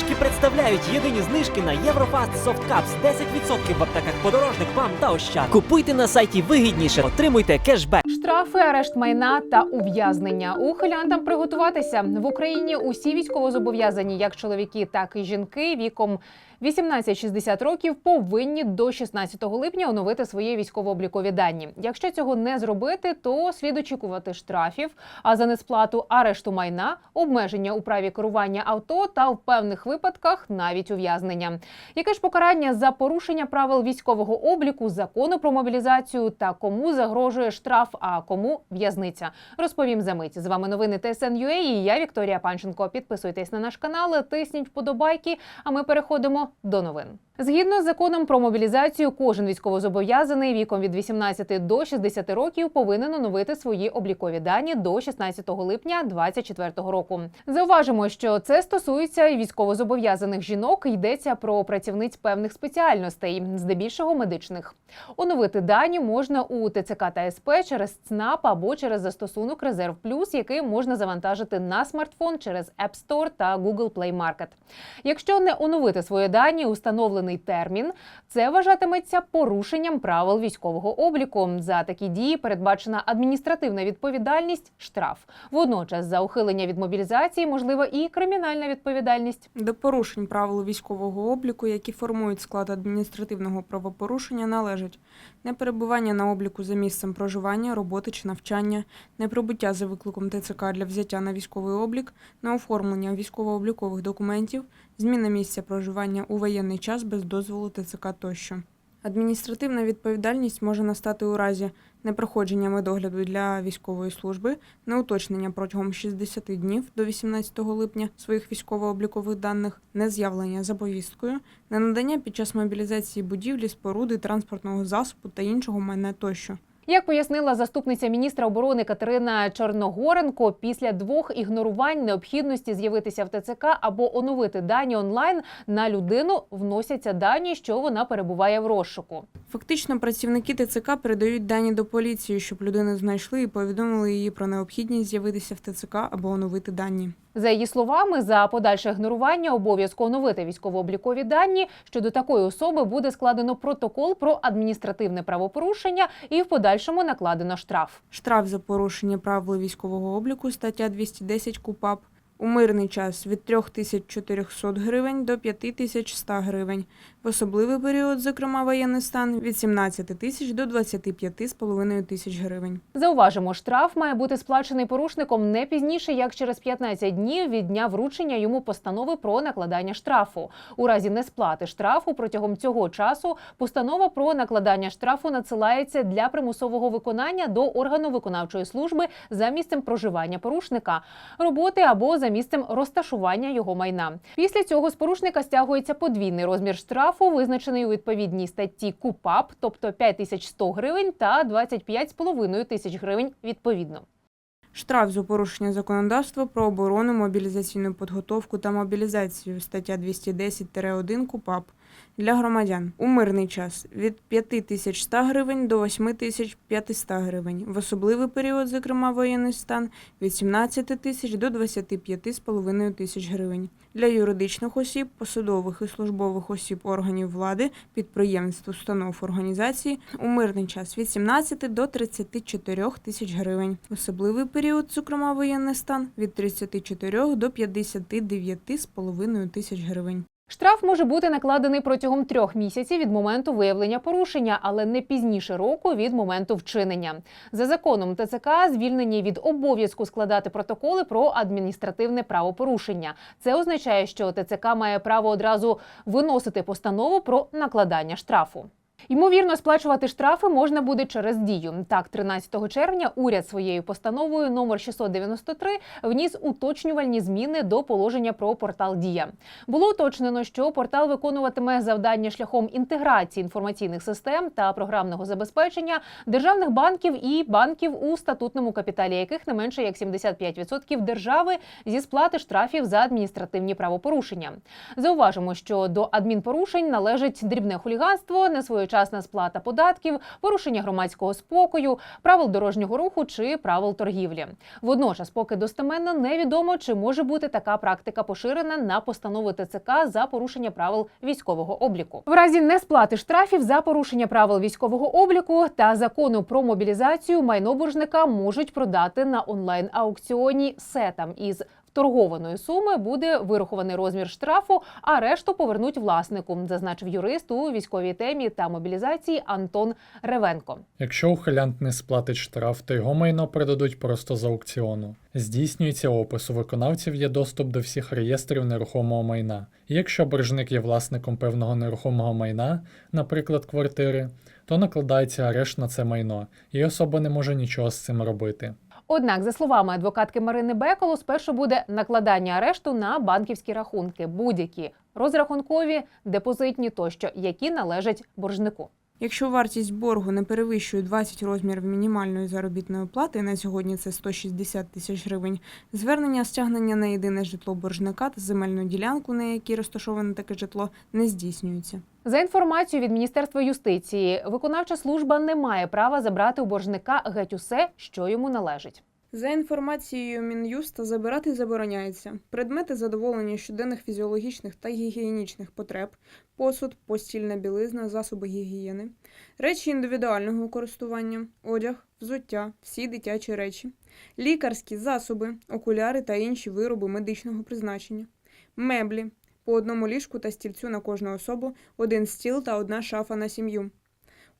Знижки представляють єдині знижки на Єврофаст Софткапс Cups 10% в аптеках подорожник вам та ощад. Купуйте на сайті вигідніше, отримуйте кешбек. Штрафи, арешт майна та ув'язнення. Ухилянтам приготуватися в Україні. Усі військовозобов'язані, як чоловіки, так і жінки, віком 18-60 років повинні до 16 липня оновити свої військово-облікові дані. Якщо цього не зробити, то слід очікувати штрафів, а за несплату арешту майна, обмеження у праві керування авто та в певних випадках навіть ув'язнення. Яке ж покарання за порушення правил військового обліку, закону про мобілізацію та кому загрожує штраф, а кому в'язниця? Розповім за мить. З вами новини ТСН.UA і я Вікторія Панченко. Підписуйтесь на наш канал, тисніть вподобайки. А ми переходимо до новин. Згідно з законом про мобілізацію, кожен військовозобов'язаний віком від 18 до 60 років повинен оновити свої облікові дані до 16 липня 2024 року. Зауважимо, що це стосується і військовозобов'язаних жінок. Йдеться про працівниць певних спеціальностей, здебільшого медичних. Оновити дані можна у ТЦК та СП через ЦНАП або через застосунок Резерв Плюс, який можна завантажити на смартфон через App Store та Google Play Market. Якщо не оновити свої дані у встановлений термін, це вважатиметься порушенням правил військового обліку. За такі дії передбачена адміністративна відповідальність штраф. Водночас за ухилення від мобілізації можлива і кримінальна відповідальність. До порушень правил військового обліку, які формують склад адміністративного правопорушення, належать неперебування на обліку за місцем проживання, роботи чи навчання, неприбуття за викликом ТЦК для взяття на військовий облік, неоформлення військово-облікових документів, зміна місця проживання у воєнний час без дозволу ТЦК тощо. Адміністративна відповідальність може настати у разі непроходження медогляду для військової служби, неуточнення протягом 60 днів до 18 липня своїх військово-облікових даних, нез'явлення за повісткою, ненадання під час мобілізації будівлі, споруди, транспортного засобу та іншого майна тощо. Як пояснила заступниця міністра оборони Катерина Чорногоренко, після двох ігнорувань необхідності з'явитися в ТЦК або оновити дані онлайн на людину вносяться дані, що вона перебуває в розшуку. Фактично, працівники ТЦК передають дані до поліції, щоб людину знайшли і повідомили її про необхідність з'явитися в ТЦК або оновити дані. За її словами, за подальше ігнорування обов'язку оновити військово-облікові дані щодо такої особи буде складено протокол про адміністративне правопорушення і в подальшому накладено штраф. Штраф за порушення правил військового обліку, стаття 210 КУПАП. У мирний час від 3400 гривень до 5100 гривень. В особливий період, зокрема воєнний стан, від 17 тисяч до 25,5 тисяч гривень. Зауважимо, штраф має бути сплачений порушником не пізніше як через 15 днів від дня вручення йому постанови про накладання штрафу. У разі несплати штрафу протягом цього часу постанова про накладання штрафу надсилається для примусового виконання до органу виконавчої служби за місцем проживання порушника, роботи або за місцем розташування його майна. Після цього з порушника стягується подвійний розмір штрафу, визначений у відповідній статті КУПАП, тобто 5100 гривень та 25,5 тисяч гривень відповідно. Штраф за порушення законодавства про оборону, мобілізаційну підготовку та мобілізацію, стаття 210-1 КУПАП для громадян у мирний час від 5100 гривень до 8500 гривень. В особливий період, зокрема воєнний стан, від 17 тисяч до 25,5 тисяч гривень. Для юридичних осіб, посадових і службових осіб органів влади, підприємств, установ організацій у мирний час від 17 до 34 тисяч гривень. В особливий період, зокрема воєнний стан, від 34 до 59,5 тисяч гривень. Штраф може бути накладений протягом трьох місяців від моменту виявлення порушення, але не пізніше року від моменту вчинення. За законом ТЦК звільнені від обов'язку складати протоколи про адміністративне правопорушення. Це означає, що ТЦК має право одразу виносити постанову про накладання штрафу. Ймовірно, сплачувати штрафи можна буде через дію. Так, 13 червня уряд своєю постановою номер 693 вніс уточнювальні зміни до положення про портал Дія. Було уточнено, що портал виконуватиме завдання шляхом інтеграції інформаційних систем та програмного забезпечення державних банків і банків, у статутному капіталі яких не менше як 75% держави зі сплати штрафів за адміністративні правопорушення. Зауважимо, що до адмінпорушень належить дрібне хуліганство, несвоєчасне несвоєчасна сплата податків, порушення громадського спокою, правил дорожнього руху чи правил торгівлі. Водночас, поки достеменно невідомо, чи може бути така практика поширена на постанови ТЦК за порушення правил військового обліку. В разі несплати штрафів за порушення правил військового обліку та закону про мобілізацію майно боржника можуть продати на онлайн аукціоні сетам із вторгованої суми буде вирахований розмір штрафу, а решту повернуть власнику, зазначив юрист у військовій темі та мобілізації Антон Ревенко. Якщо ухилянт не сплатить штраф, то його майно передадуть просто з аукціону. Здійснюється опис, у виконавців є доступ до всіх реєстрів нерухомого майна. І якщо боржник є власником певного нерухомого майна, наприклад, квартири, то накладається арешт на це майно, і особа не може нічого з цим робити. Однак, за словами адвокатки Марини Беколо, спершу буде накладання арешту на банківські рахунки, будь-які розрахункові, депозитні тощо, які належать боржнику. Якщо вартість боргу не перевищує 20 розмірів мінімальної заробітної плати, на сьогодні це 160 тисяч гривень, звернення стягнення на єдине житло боржника та земельну ділянку, на якій розташоване таке житло, не здійснюється. За інформацією від Міністерства юстиції, виконавча служба не має права забрати у боржника геть усе, що йому належить. За інформацією Мін'юста, забирати забороняється предмети задоволення щоденних фізіологічних та гігієнічних потреб, посуд, постільна білизна, засоби гігієни, речі індивідуального користування, одяг, взуття, всі дитячі речі, лікарські засоби, окуляри та інші вироби медичного призначення, меблі, по одному ліжку та стільцю на кожну особу, один стіл та одна шафа на сім'ю.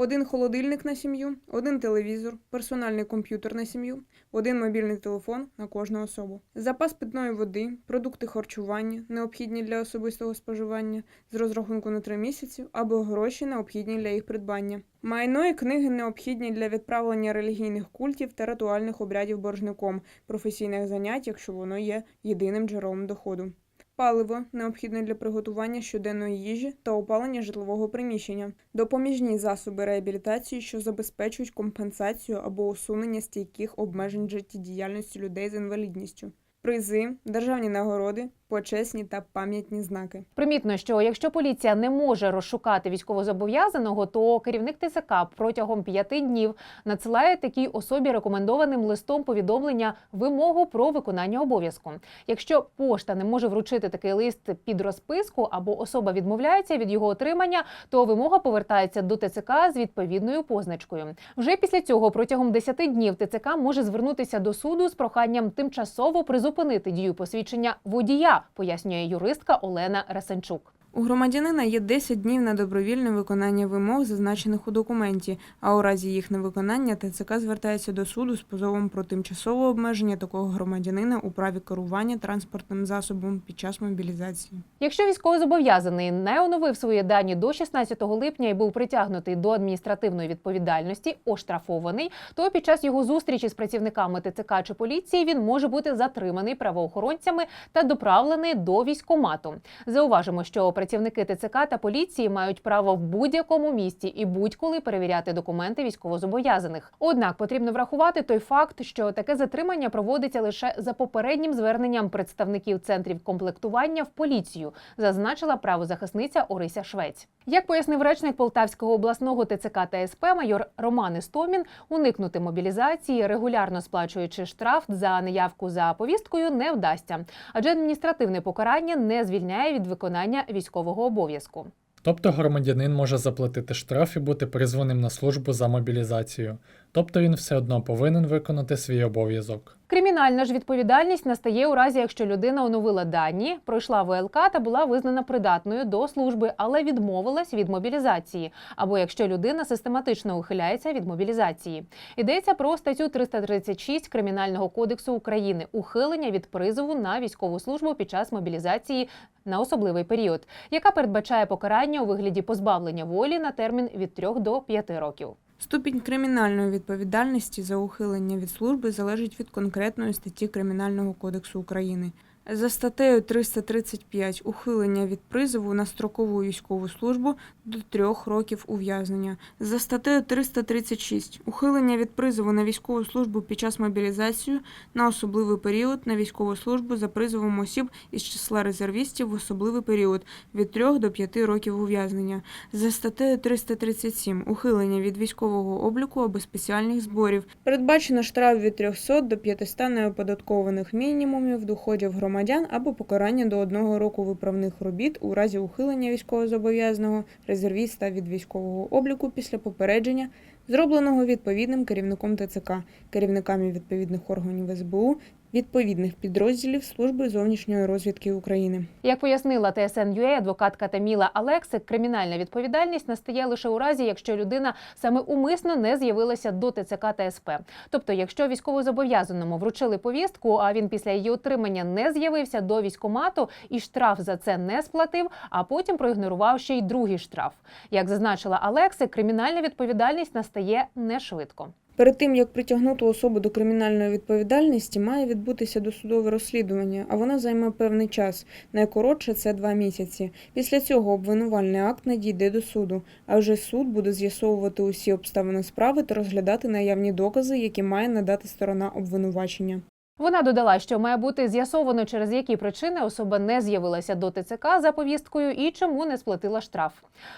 Один холодильник на сім'ю, один телевізор, персональний комп'ютер на сім'ю, один мобільний телефон на кожну особу, запас питної води, продукти харчування, необхідні для особистого споживання, з розрахунку на три місяці, або гроші необхідні для їх придбання. Майно і книги необхідні для відправлення релігійних культів та ритуальних обрядів боржником, професійних занять, якщо воно є єдиним джерелом доходу. Паливо необхідне для приготування щоденної їжі та опалення житлового приміщення, допоміжні засоби реабілітації, що забезпечують компенсацію або усунення стійких обмежень життєдіяльності людей з інвалідністю, призи, державні нагороди, почесні та пам'ятні знаки. Примітно, що якщо поліція не може розшукати військовозобов'язаного, то керівник ТЦК протягом п'яти днів надсилає такій особі рекомендованим листом повідомлення вимогу про виконання обов'язку. Якщо пошта не може вручити такий лист під розписку або особа відмовляється від його отримання, то вимога повертається до ТЦК з відповідною позначкою. Вже після цього протягом 10 днів ТЦК може звернутися до суду з проханням тимчасово призупинити дію посвідчення водія, пояснює юристка Олена Расенчук. У громадянина є 10 днів на добровільне виконання вимог, зазначених у документі, а у разі їх невиконання ТЦК звертається до суду з позовом про тимчасове обмеження такого громадянина у праві керування транспортним засобом під час мобілізації. Якщо військовозобов'язаний не оновив свої дані до 16 липня і був притягнутий до адміністративної відповідальності, оштрафований, то під час його зустрічі з працівниками ТЦК чи поліції він може бути затриманий правоохоронцями та доправлений до військомату. Зауважимо, що працівники ТЦК та поліції мають право в будь-якому місті і будь-коли перевіряти документи військовозобов'язаних. Однак потрібно врахувати той факт, що таке затримання проводиться лише за попереднім зверненням представників центрів комплектування в поліцію, зазначила правозахисниця Орися Швець. Як пояснив речник Полтавського обласного ТЦК та СП майор Роман Істомін, уникнути мобілізації, регулярно сплачуючи штраф за неявку за повісткою, не вдасться, адже адміністративне покарання не звільняє від виконання військового обов'язку. Тобто громадянин може заплатити штраф і бути призваним на службу за мобілізацію, тобто він все одно повинен виконати свій обов'язок. Кримінальна ж відповідальність настає у разі, якщо людина оновила дані, пройшла ВЛК та була визнана придатною до служби, але відмовилась від мобілізації, або якщо людина систематично ухиляється від мобілізації. Йдеться про статтю 336 Кримінального кодексу України ухилення від призову на військову службу під час мобілізації на особливий період, яка передбачає покарання у вигляді позбавлення волі на термін від 3 до 5 років. Ступінь кримінальної відповідальності за ухилення від служби залежить від конкретної статті Кримінального кодексу України. За статтею 335 ухилення від призову на строкову військову службу до трьох років ув'язнення. За статтею 336 ухилення від призову на військову службу під час мобілізації на особливий період на військову службу за призовом осіб із числа резервістів в особливий період від 3 до 5 років ув'язнення. За статтею 337 ухилення від військового обліку або спеціальних зборів. Передбачено штраф від 300 до 500 неоподаткованих мінімумів доходів громадян або покарання до одного року виправних робіт у разі ухилення військовозобов'язаного резервіста від військового обліку після попередження, зробленого відповідним керівником ТЦК, керівниками відповідних органів СБУ, відповідних підрозділів Служби зовнішньої розвідки України. Як пояснила ТСН.UA адвокатка Таміла Алексик, кримінальна відповідальність настає лише у разі, якщо людина саме умисно не з'явилася до ТЦК та СП. Тобто, якщо військовозобов'язаному вручили повістку, а він після її отримання не з'явився до військомату і штраф за це не сплатив, а потім проігнорував ще й другий штраф. Як зазначила Алексик, кримінальна відповідальність настає не швидко. Перед тим як притягнути особу до кримінальної відповідальності, має відбутися досудове розслідування, а воно займе певний час. Найкоротше це два місяці. Після цього обвинувальний акт надійде до суду, а вже суд буде з'ясовувати усі обставини справи та розглядати наявні докази, які має надати сторона обвинувачення. Вона додала, що має бути з'ясовано, через які причини особа не з'явилася до ТЦК за повісткою і чому не сплатила штраф.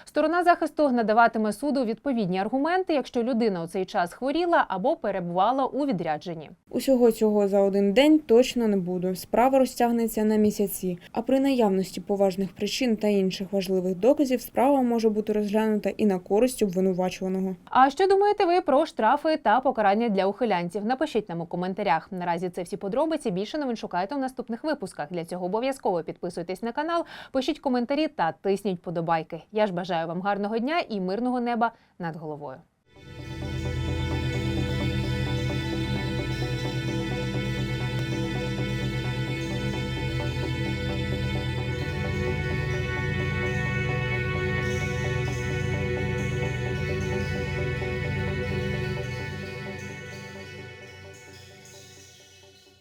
Сторона захисту надаватиме суду відповідні аргументи, якщо людина у цей час хворіла або перебувала у відрядженні. Усього цього за один день точно не буде. Справа розтягнеться на місяці. А при наявності поважних причин та інших важливих доказів справа може бути розглянута і на користь обвинувачуваного. А що думаєте ви про штрафи та покарання для ухилянців? Напишіть нам у коментарях. Наразі це всі подробиці. Більше новин шукайте у наступних випусках. Для цього обов'язково підписуйтесь на канал, пишіть коментарі та тисніть подобайки. Я ж бажаю вам гарного дня і мирного неба над головою.